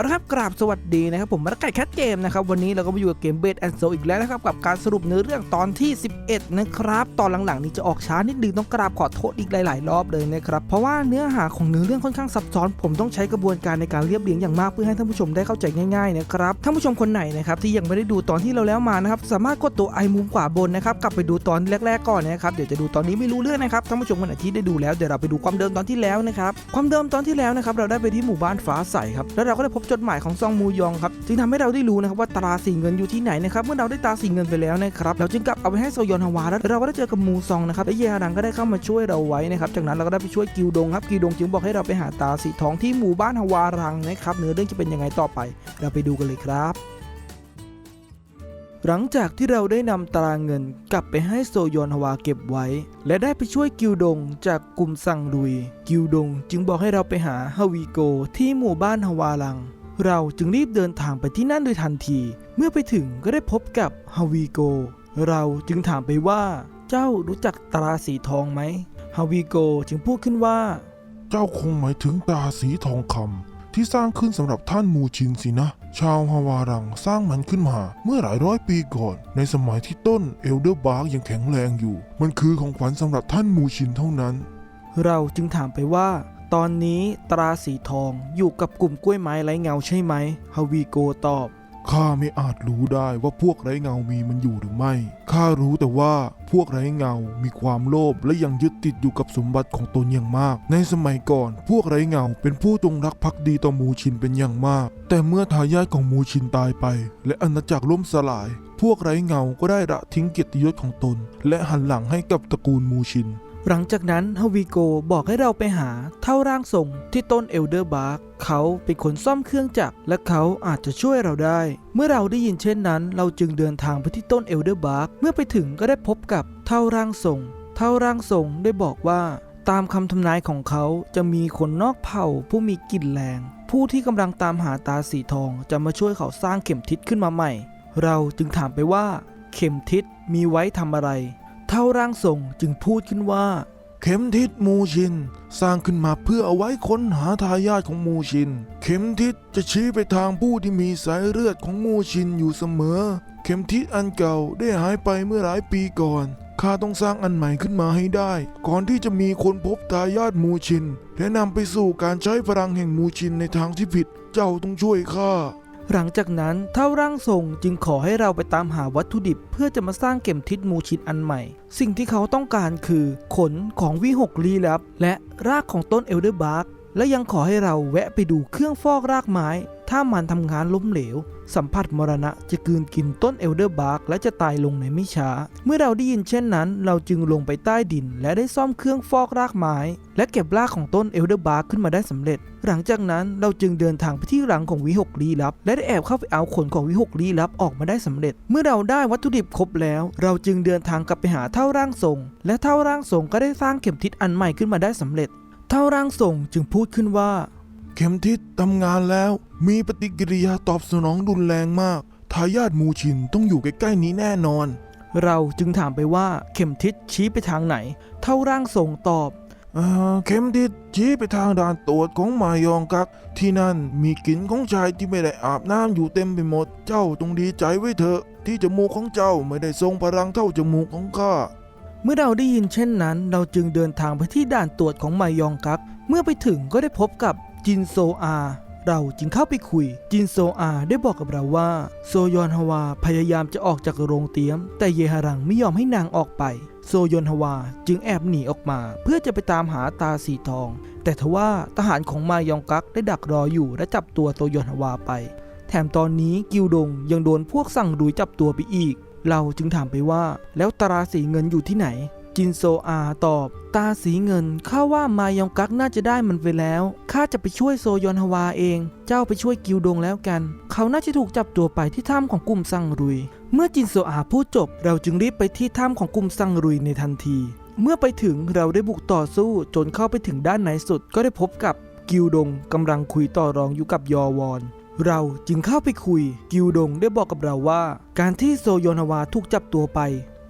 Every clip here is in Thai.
เอาละครับกราบสวัสดีนะครับผมมาไก่แคทเกมนะครับวันนี้เราก็มาอยู่กับเกมเบสแอนโซอีกแล้วนะครับกับการสรุปเนื้อเรื่องตอนที่ 11 นะครับ ตอนหลังๆ นี้จะออกช้านิดนึงต้องกราบขอโทษอีกหลาย ๆ รอบเลยนะครับเพราะว่าเนื้อหาของเนื้อเรื่องค่อนข้างซับซ้อน ผมต้องใช้กระบวนการในการเรียบเรียงอย่างมากเพื่อให้ท่านผู้ชมได้เข้าใจง่ายๆนะครับท่านผู้ชมคนไหนนะครับที่ยังไม่ได้ดูตอนที่เราแล้วมานะครับสามารถกดตัวไอมุมขวาบนนะครับกลับไปดูตอนแรกๆก่อนนะครับเดี๋ยวจะดูตอนนี้ไม่รู้เรื่องนะครับท่านผู้ชมคนไหนที่ได้ดูแล้วเดี๋ยวเราไปดูความเดิมตอนที่แล้วนะครับความเดิมตอนที่แล้วนะครับเราได้ไปที่หมู่บ้านฟ้าใสครับแล้วเราก็ได้พบจดหมายของซองมูยองครับจึงทำให้เราได้รู้นะครับว่าตราสีเงินอยู่ที่ไหนนะครับเมื่อเราได้ตราสีเงินไปแล้วนะครับเราจึงกลับเอาไปให้โซยอนฮาวาแล้วเราก็ได้เจอกับมูซองนะครับและเยฮารังก็ได้เข้ามาช่วยเราไว้นะครับจากนั้นเราก็ได้ไปช่วยกิวดงครับกิวดงจึงบอกให้เราไปหาตาสีทองที่หมู่บ้านฮาวารังนะครับเนื้อเรื่องจะเป็นยังไงต่อไป เราไปดูกันเลยครับหลังจากที่เราได้นำตารางเงินกลับไปให้โซยอนฮวาเก็บไว้ และได้ไปช่วยกิวดงจากกลุ่มสั่งลุย กิวดงจึงบอกให้เราไปหาฮาวีโกที่หมู่บ้านฮาวาลัง เราจึงรีบเดินทางไปที่นั่นโดยทันที เมื่อไปถึงก็ได้พบกับฮาวีโก เราจึงถามไปว่าเจ้ารู้จักตราสีทองไหมฮาวีโกจึงพูดขึ้นว่า เจ้าคงหมายถึงตาสีทองคำที่สร้างขึ้นสำหรับท่านมูชินสินะ ชาวฮาวารังสร้างมันขึ้นมา เมื่อหลายร้อยปีก่อน ในสมัยที่ต้นเอลเดอร์บาร์กยังแข็งแรงอยู่ มันคือของขวัญสำหรับท่านมูชินเท่านั้น เราจึงถามไปว่า ตอนนี้ตราสีทองอยู่กับกลุ่มกล้วยไม้ไร้เงาใช่ไหมฮาวีโกตอบ ข้าไม่อาจรู้ได้ว่าพวกไร้เงามีมันอยู่หรือไม่ ข้ารู้แต่ว่าพวกไร้เงา มีความโลภและยังยึดติดอยู่กับสมบัติของตนอย่างมาก ในสมัยก่อน พวกไร้เงาเป็นผู้จงรักภักดีต่อมูชินเป็นอย่างมาก แต่เมื่อทายาทของมูชินตายไป และอาณาจักรล่มสลาย พวกไร้เงาก็ได้ละทิ้งเกียรติยศของตน และหันหลังให้กับตระกูลมูชิน หลังจากนั้นฮาวิโกบอกให้เราไปหาเท่าร่างทรงที่ต้นเอลเดอร์บาร์กเขาเป็นคนซ่อมเครื่องจักรและเขาอาจจะช่วยเราได้ เมื่อเราได้ยินเช่นนั้น เราจึงเดินทางไปที่ต้นเอลเดอร์บาร์กเมื่อไปถึงก็ได้พบกับเท่าร่างทรง เท่าร่างทรงได้บอกว่าตามคำทำนายของเขาจะมีคนนอกเผ่าผู้มีกลิ่นแรง ผู้ที่กำลังตามหาตาสีทองจะมาช่วยเขาสร้างเข็มทิศขึ้นมาใหม่ เราจึงถามไปว่า เข็มทิศมีไว้ทำอะไร เท่าร่างทรงจึงพูดขึ้นว่า เข็มทิศมูชิน สร้างขึ้นมาเพื่อเอาไว้ค้นหาทายาทของมูชิน เข็มทิศจะชี้ไปทางผู้ที่มีสายเลือดของมูชินอยู่เสมอ เข็มทิศอันเก่าได้หายไปเมื่อหลายปีก่อนข้าต้องสร้างอันใหม่ขึ้นมาให้ได้ ก่อนที่จะมีคนพบทายาทมูชิน และนำไปสู่การใช้พลังแห่งมูชินในทางที่ผิด เจ้าต้องช่วยข้า หลังจากนั้นเท่าร่างทรงจึงขอให้เราไปตามหาวัตถุดิบ เพื่อจะมาสร้างเข็มทิศมูชินอันใหม่ สิ่งที่เขาต้องการคือ ขนของวิหกลี้ลับ และรากของต้นเอลเดอร์บาร์กและยังขอให้เราแวะไปดูเครื่องฟอกรากไม้ ถ้ามันทำงานล้มเหลว สัมผัสมรณะจะกืนกินต้นเอลเดอร์บาร์กและจะตายลงในไม่ช้า เมื่อเราได้ยินเช่นนั้น เราจึงลงไปใต้ดิน และได้ซ่อมเครื่องฟอกรากไม้ และเก็บรากของต้นเอลเดอร์บาร์กขึ้นมาได้สำเร็จ หลังจากนั้นเราจึงเดินทางไปที่หลังของวิหกลี้ลับ และได้แอบเข้าไปเอาขนของวิหกลี้ลับออกมาได้สำเร็จ เมื่อเราได้วัตถุดิบครบแล้ว เราจึงเดินทางกลับไปหาเท่าร่างทรง และเท่าร่างทรงก็ได้สร้างเข็มทิศอันใหม่ขึ้นมาได้สำเร็จ เท่าร่างทรงจึงพูดขึ้นว่า เข็มทิศทำงานแล้ว มีปฏิกิริยาตอบสนองรุนแรงมากทายาทมูชินต้องอยู่ใกล้ๆนี้แน่นอน เราจึงถามไปว่าเข็มทิศชี้ไปทางไหน เท่าร่างทรงตอบเอ่อเข็มทิศชี้ไปทางด่านตรวจของมายองกัก ที่นั่นมีกลิ่นของชายที่ไม่ได้อาบน้ำอยู่เต็มไปหมด เจ้าต้องดีใจไว้เถอะ ที่จมูกของเจ้าไม่ได้ทรงพลังเท่าจมูกของข้าเมื่อเราได้ยินเช่นนั้น เราจึงเดินทางไปที่ด่านตรวจของมายองกัก เมื่อไปถึงก็ได้พบกับ จินโซอา เราจึงเข้าไปคุย จินโซอาได้บอกกับเราว่า โซยอนฮวาพยายามจะออกจากโรงเตี๊ยม แต่เยฮารังไม่ยอมให้นางออกไป โซยอนฮวาจึงแอบหนีออกมา เพื่อจะไปตามหาตาสีทอง แต่ทว่าทหารของมายองกักได้ดักรออยู่และจับตัวโซยอนฮวาไป แถมตอนนี้กิวดงยังโดนพวกสั่งดุยจับตัวไปอีก เราจึงถามไปว่า แล้วตราสีเงินอยู่ที่ไหน จินโซอาตอบ ตาสีเงินข้าว่ามายองกักน่าจะได้มันไปแล้วข้าจะไปช่วยโซยอนฮวาเอง เจ้าไปช่วยกิวดงแล้วกัน เขาน่าจะถูกจับตัวไปที่ถ้ำของกลุ่มซังรุย เมื่อจินโซอาพูดจบ เราจึงรีบไปที่ถ้ำของกลุ่มซังรุยในทันที เมื่อไปถึงเราได้บุกต่อสู้จนเข้าไปถึงด้านในสุดก็ได้พบกับกิวดงกำลังคุยต่อรองอยู่กับยอวอนเราจึงเข้าไปคุย กิวดงได้บอกกับเราว่า การที่โซโยนาวาถูกจับตัวไป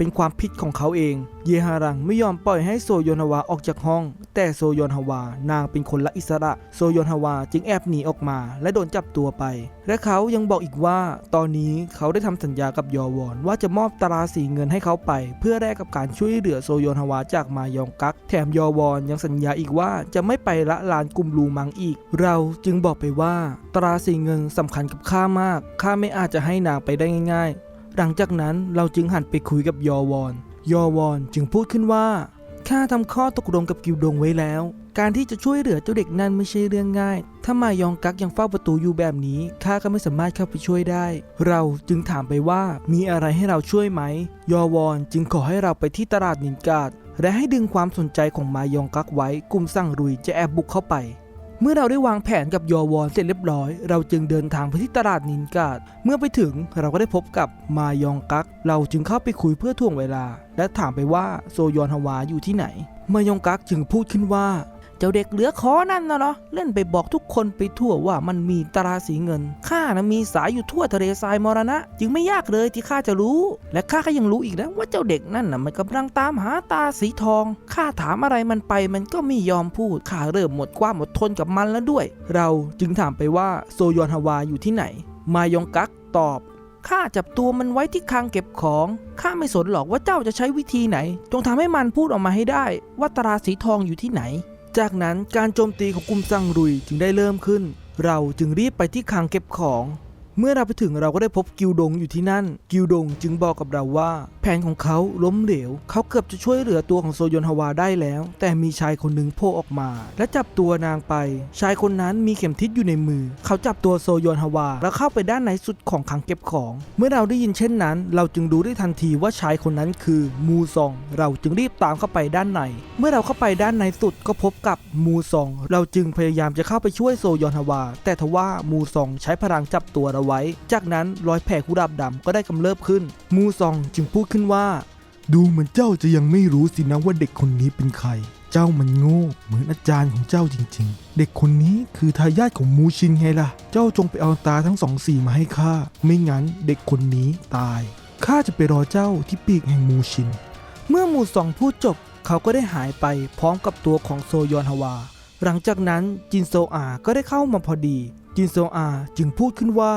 เป็นความผิดของเขาเอง เยฮารังไม่ยอมปล่อยให้โซโยนฮาวาออกจากห้อง แต่โซโยนฮาวานางเป็นคนละอิสระ โซโยนฮาวาจึงแอบหนีออกมา และโดนจับตัวไป และเขายังบอกอีกว่า ตอนนี้เขาได้ทำสัญญากับยอวอนว่าจะมอบตราสีเงินให้เขาไป เพื่อแลกกับการช่วยเหลือโซโยนฮาวาจากมายองกัก แถมยอวอนยังสัญญาอีกว่าจะไม่ไปละลานกลุ่มลูมังอีก เราจึงบอกไปว่า ตราสีเงินสำคัญกับข้ามากข้าไม่อาจจะให้นางไปได้ง่าย ๆ หลังจากนั้นเราจึงหันไปคุยกับยอวอน ยอวอนจึงพูดขึ้นว่าข้าทำข้อตกลงกับกิวดงไว้แล้ว การที่จะช่วยเหลือเจ้าเด็กนั่นไม่ใช่เรื่องง่าย ถ้ามายองกักยังเฝ้าประตูอยู่แบบนี้ข้าก็ไม่สามารถเข้าไปช่วยได้ เราจึงถามไปว่ามีอะไรให้เราช่วยไหม ยอวอนจึงขอให้เราไปที่ตลาดนินกาดและให้ดึงความสนใจของมายองกักไว้กลุ่มสั่งรุยจะแอบบุกเข้าไป เมื่อเราได้วางแผนกับยอวอนเสร็จเรียบร้อย เราจึงเดินทางไปที่ตลาดนินกาด เมื่อไปถึงเราก็ได้พบกับมายองกัก เราจึงเข้าไปคุยเพื่อถ่วงเวลา และถามไปว่าโซยอนฮวาอยู่ที่ไหน มายองกักจึงพูดขึ้นว่า เจ้าเด็กเหลือคอนั่นนะเนาะเล่นไปบอกทุกคนไปทั่วว่ามันมีตราสีเงินข้านะมีสายอยู่ทั่วทะเลทรายมรณะ จึงไม่ยากเลยที่ข้าจะรู้ และข้าก็ยังรู้อีกนะว่าเจ้าเด็กนั่นน่ะมันกำลังตามหาตาสีทองข้าถามอะไรมันไปมันก็ไม่ยอมพูดข้าเริ่มหมดความอดทนกับมันแล้วด้วย เราจึงถามไปว่าโซยอนฮาวาอยู่ที่ไหน มายองกักตอบข้าจับตัวมันไว้ที่คลังเก็บของ ข้าไม่สนหรอกว่าเจ้าจะใช้วิธีไหน จงทำให้มันพูดออกมาให้ได้ ว่าตราสีทองอยู่ที่ไหน จากนั้นการโจมตีของกลุ่มซังรุยจึงได้เริ่มขึ้น เราจึงรีบไปที่คลังเก็บของ เมื่อเราไปถึงเราก็ได้พบกิวดงอยู่ที่นั่น กิวดงจึงบอกกับเราว่าแผนของเขาล้มเหลว เขาเกือบจะช่วยเหลือตัวของโซยอนฮาวาได้แล้ว แต่มีชายคนหนึ่งโผล่ออกมา และจับตัวนางไป ชายคนนั้นมีเข็มทิศอยู่ในมือ เขาจับตัวโซยอนฮาวา แล้วเข้าไปด้านในสุดของคังเก็บของ เมื่อเราได้ยินเช่นนั้น เราจึงดูได้ทันทีว่าชายคนนั้นคือมูซอง เราจึงรีบตามเข้าไปด้านใน เมื่อเราเข้าไปด้านในสุดก็พบกับมูซอง เราจึงพยายามจะเข้าไปช่วยโซยอนฮาวา แต่ทว่ามูซองใช้พลังจับตัวเราไว้ จากนั้นรอยแผลกุหลาบดำก็ได้กำเริบขึ้น มูซองจึงพูดขึ้นว่า ดูเหมือนเจ้าจะยังไม่รู้สินะว่าเด็กคนนี้เป็นใคร เจ้ามันโง่เหมือนอาจารย์ของเจ้าจริง ๆ เด็กคนนี้คือทายาทของมูชินไงล่ะ เจ้าจงไปเอาตาทั้งสองสีมาให้ข้า ไม่งั้นเด็กคนนี้ตาย ข้าจะไปรอเจ้าที่ปีกแห่งมูชิน เมื่อมูซองพูดจบเขาก็ได้หายไปพร้อมกับตัวของโซยอนฮวา หลังจากนั้นจินโซอาก็ได้เข้ามาพอดี จินโซอาจึงพูดขึ้นว่า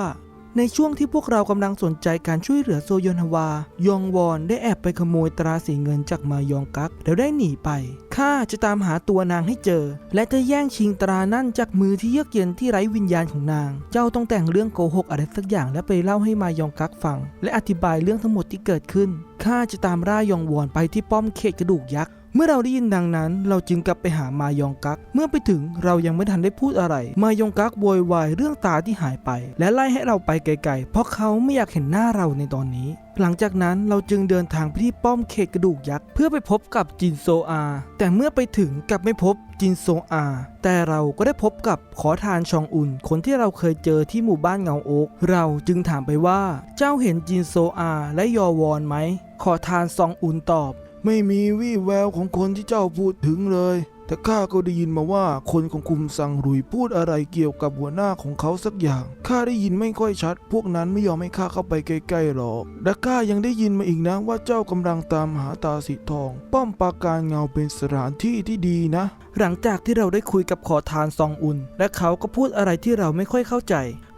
ในช่วงที่พวกเรากำลังสนใจการช่วยเหลือโซยอนฮาวา ยองวอนได้แอบไปขโมยตราสีเงินจากมายองกัก แล้วได้หนีไป ข้าจะตามหาตัวนางให้เจอ และจะแย่งชิงตรานั่นจากมือที่เยือกเย็นที่ไร้วิญญาณของนาง เจ้าต้องแต่งเรื่องโกหกอะไรสักอย่างแล้วไปเล่าให้มายองกักฟัง และอธิบายเรื่องทั้งหมดที่เกิดขึ้น ข้าจะตามร่ายองวอนไปที่ป้อมเขตกระดูกยักษ์ เมื่อเราได้ยินดังนั้น เราจึงกลับไปหามายองกัก เมื่อไปถึงเรายังไม่ทันได้พูดอะไร มายองกักโวยวายเรื่องตาที่หายไป และไล่ให้เราไปไกลๆ เพราะเขาไม่อยากเห็นหน้าเราในตอนนี้ หลังจากนั้นเราจึงเดินทางไปที่ป้อมเขตกระดูกยักษ์เพื่อไปพบกับจินโซอา แต่เมื่อไปถึงกลับไม่พบจินโซอา แต่เราก็ได้พบกับขอทานชองอุนคนที่เราเคยเจอที่หมู่บ้านเงาโอ๊กเราจึงถามไปว่า เจ้าเห็นจินโซอาและยอวอนไหมขอทานซองอุนตอบ ไม่มีวี่แววของคนที่เจ้าพูดถึงเลย แต่ข้าก็ได้ยินมาว่าคนของคุมสังรุยพูดอะไรเกี่ยวกับหัวหน้าของเขาสักอย่าง ข้าได้ยินไม่ค่อยชัด พวกนั้นไม่ยอมให้ข้าเข้าไปใกล้ๆหรอก และข้ายังได้ยินมาอีกนะว่าเจ้ากำลังตามหาตาสีทอง ป้อมปราการเงาเป็นสถานที่ที่ดีนะ หลังจากที่เราได้คุยกับขอทานซองอุน และเขาก็พูดอะไรที่เราไม่ค่อยเข้าใจ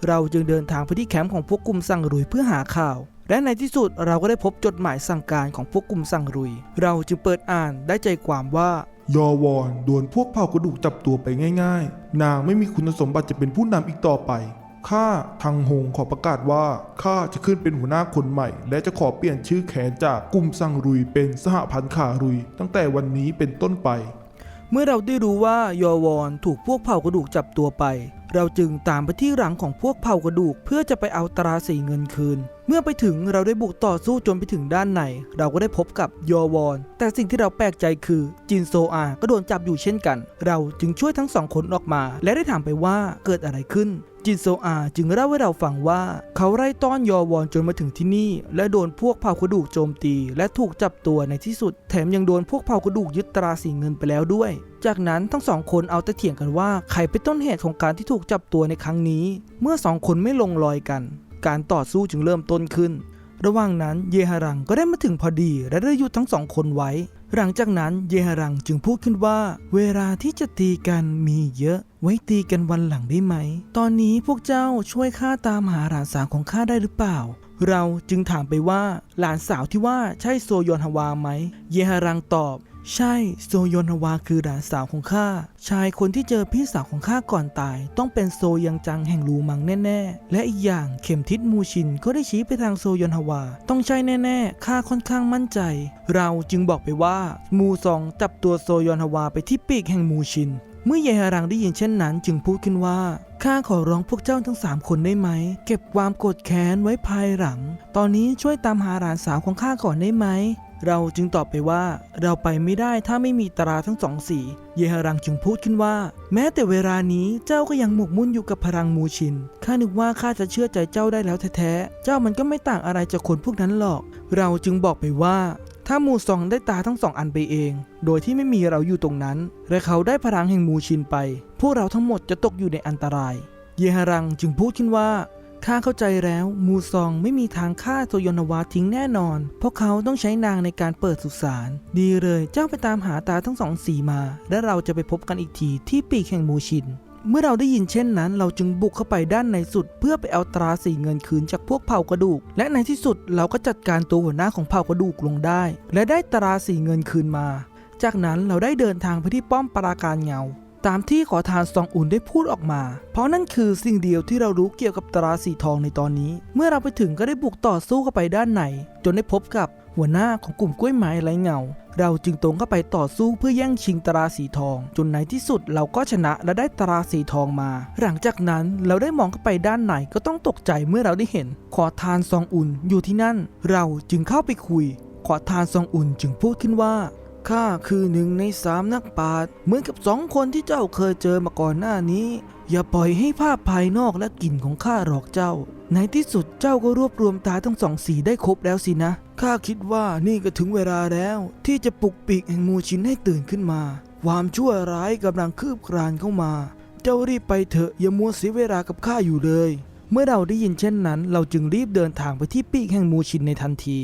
เราจึงเดินทางไปที่แคมป์ของพวกกลุ่มสั่งรุยเพื่อหาข่าว และในที่สุดเราก็ได้พบจดหมายสั่งการของพวกกลุ่มสั่งรุย เราจึงเปิดอ่านได้ใจความว่ายอวอนโดนพวกเผ่ากระดูกจับตัวไปง่าย ๆ นางไม่มีคุณสมบัติจะเป็นผู้นำอีกต่อไปข้าทางหงขอประกาศว่าข้าจะขึ้นเป็นหัวหน้าคนใหม่ และจะขอเปลี่ยนชื่อแขนจากกลุ่มซังรุยเป็นสหพันธ์ขารุย ตั้งแต่วันนี้เป็นต้นไป เมื่อเราได้รู้ว่ายอวอนถูกพวกเผ่ากระดูกจับตัวไป เราจึงตามไปที่หลังของพวกเผ่ากระดูกเพื่อจะไปเอาตราสีเงินคืน เมื่อไปถึงเราได้บุกต่อสู้จนไปถึงด้านใน เราก็ได้พบกับยอวอน แต่สิ่งที่เราแปลกใจคือจินโซอา ก็โดนจับอยู่เช่นกัน เราจึงช่วยทั้งสองคนออกมา และได้ถามไปว่าเกิดอะไรขึ้นจินโซอาจึงเล่าให้เราฟังว่า เขาไล่ต้อนยอวอนจนมาถึงที่นี่ และโดนพวกเผ่ากระดูกโจมตี และถูกจับตัวในที่สุด แถมยังโดนพวกเผ่ากระดูกยึดตราสีเงินไปแล้วด้วย จากนั้นทั้งสองคนเอาแต่เถียงกันว่าใครเป็นต้นเหตุของการที่ถูกจับตัวในครั้งนี้ เมื่อสองคนไม่ลงรอยกัน การต่อสู้จึงเริ่มต้นขึ้น ระหว่างนั้นเยฮารังก็ได้มาถึงพอดีและได้หยุดทั้งสองคนไว้ หลังจากนั้นเยฮารังจึงพูดขึ้นว่า เวลาที่จะตีกันมีเยอะ ไว้ตีกันวันหลังได้ไหม ตอนนี้พวกเจ้าช่วยข้าตามหาหลานสาวของข้าได้หรือเปล่าเราจึงถามไปว่า หลานสาวที่ว่าใช่โซยอนฮวาไหม เยฮารังตอบ ใช่ โซยอนฮวาคือหลานสาวของข้า ชายคนที่เจอพี่สาวของข้าก่อนตาย ต้องเป็นโซยังจังแห่งลูมังแน่ ๆ และอีกอย่างเข็มทิศมูชินก็ได้ชี้ไปทางโซยอนฮวา ต้องใช่แน่ ๆ ข้าค่อนข้างมั่นใจ เราจึงบอกไปว่า มูซองจับตัวโซยอนฮวาไปที่ปีกแห่งมูชิน เมื่อเยฮารังได้ยินเช่นนั้น จึงพูดขึ้นว่าข้าขอร้องพวกเจ้าทั้งสามคนได้ไหม เก็บความโกรธแค้นไว้ภายหลัง ตอนนี้ช่วยตามหาหลานสาวของข้าก่อนได้ไหม เราจึงตอบไปว่า เราไปไม่ได้ถ้าไม่มีตราทั้งสองสี เยฮารังจึงพูดขึ้นว่า แม้แต่เวลานี้เจ้าก็ยังหมกมุ่นอยู่กับพลังมูชินข้านึกว่าข้าจะเชื่อใจเจ้าได้แล้วแท้ๆเจ้ามันก็ไม่ต่างอะไรจากคนพวกนั้นหรอก เราจึงบอกไปว่าถ้ามูซองได้ตาทั้งสองอันไปเอง โดยที่ไม่มีเราอยู่ตรงนั้น และเขาได้พลังแห่งมูชินไป พวกเราทั้งหมดจะตกอยู่ในอันตราย เยฮารังจึงพูดขึ้นว่า ข้าเข้าใจแล้วมูซองไม่มีทางฆ่าโซยนาวาทิ้งแน่นอน เพราะเขาต้องใช้นางในการเปิดสุสานดีเลยเจ้าไปตามหาตาทั้งสองสีมา และเราจะไปพบกันอีกทีที่ปีกแห่งมูชิน เมื่อเราได้ยินเช่นนั้น เราจึงบุกเข้าไปด้านในสุด เพื่อไปเอาตราสีเงินคืนจากพวกเผ่ากระดูก และในที่สุดเราก็จัดการตัวหัวหน้าของเผ่ากระดูกลงได้ และได้ตราสีเงินคืนมา จากนั้นเราได้เดินทางไปที่ป้อมปราการเงา ตามที่ขอทานซองอุ่นได้พูดออกมา เพราะนั่นคือสิ่งเดียวที่เรารู้เกี่ยวกับตราสีทองในตอนนี้ เมื่อเราไปถึงก็ได้บุกต่อสู้เข้าไปด้านใน จนได้พบกับหัวหน้าของกลุ่มกล้วยไม้ไร้เงา เราจึงตรงเข้าไปต่อสู้เพื่อแย่งชิงตราสีทอง จนในที่สุดเราก็ชนะและได้ตราสีทองมา หลังจากนั้นเราได้มองเข้าไปด้านในก็ต้องตกใจเมื่อเราได้เห็น ขอทานซองอุ่นอยู่ที่นั่น เราจึงเข้าไปคุย ขอทานซองอุ่นจึงพูดขึ้นว่า ข้าคือหนึ่งในสามนักปราชญ์เหมือนกับสองคนที่เจ้าเคยเจอมาก่อนหน้านี้ อย่าปล่อยให้ภาพภายนอกและกลิ่นของข้าหลอกเจ้า ในที่สุดเจ้าก็รวบรวมตาทั้งสองสีได้ครบแล้วสินะข้าคิดว่านี่ก็ถึงเวลาแล้ว ที่จะปลุกปีกแห่งมูชินให้ตื่นขึ้นมา ความชั่วร้ายกำลังคืบคลานเข้ามา เจ้ารีบไปเถอะอย่ามัวเสียเวลากับข้าอยู่เลย เมื่อเราได้ยินเช่นนั้น เราจึงรีบเดินทางไปที่ปีกแห่งมูชินในทันที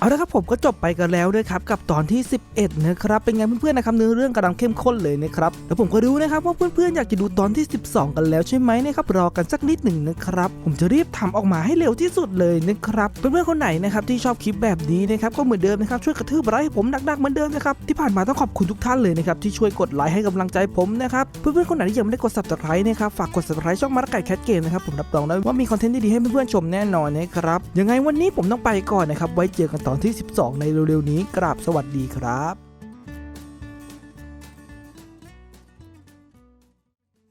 เอาละครับผมก็จบไปกันแล้วนะครับกับตอนที่ 11 นะครับเป็นไงเพื่อนๆนะครับเนื้อเรื่องกำลังเข้มข้นเลยนะครับแล้วผมก็รู้นะครับว่าเพื่อนๆอยากจะดูตอนที่ 12 กันแล้วใช่ไหมนะครับรอกันสักนิดหนึ่งนะครับผมจะรีบทำออกมาให้เร็วที่สุดเลยนะครับเพื่อนๆคนไหนนะครับที่ชอบคลิปแบบนี้นะครับก็เหมือนเดิมนะครับช่วยกระทืบไลค์ให้ผมหนักๆเหมือนเดิมนะครับที่ผ่านมาต้องขอบคุณทุกท่านเลยนะครับที่ช่วยกดไลค์ให้กำลังใจผมนะครับเพื่อนๆคนไหนที่ยังไม่ได้กด subscribe นะครับฝากกด subscribe ช่องมาร์ไก่แคทเกมนะครับผมรับรองได้ว่ามีคอนเทนต์ดีๆให้เพื่อนๆชมแน่นอนนะครับยังไงวันนี้ผมต้องไปก่อนนะครับไว้เจอกันตอนที่ 12 ในเร็วๆนี้กราบสวัสดีครับ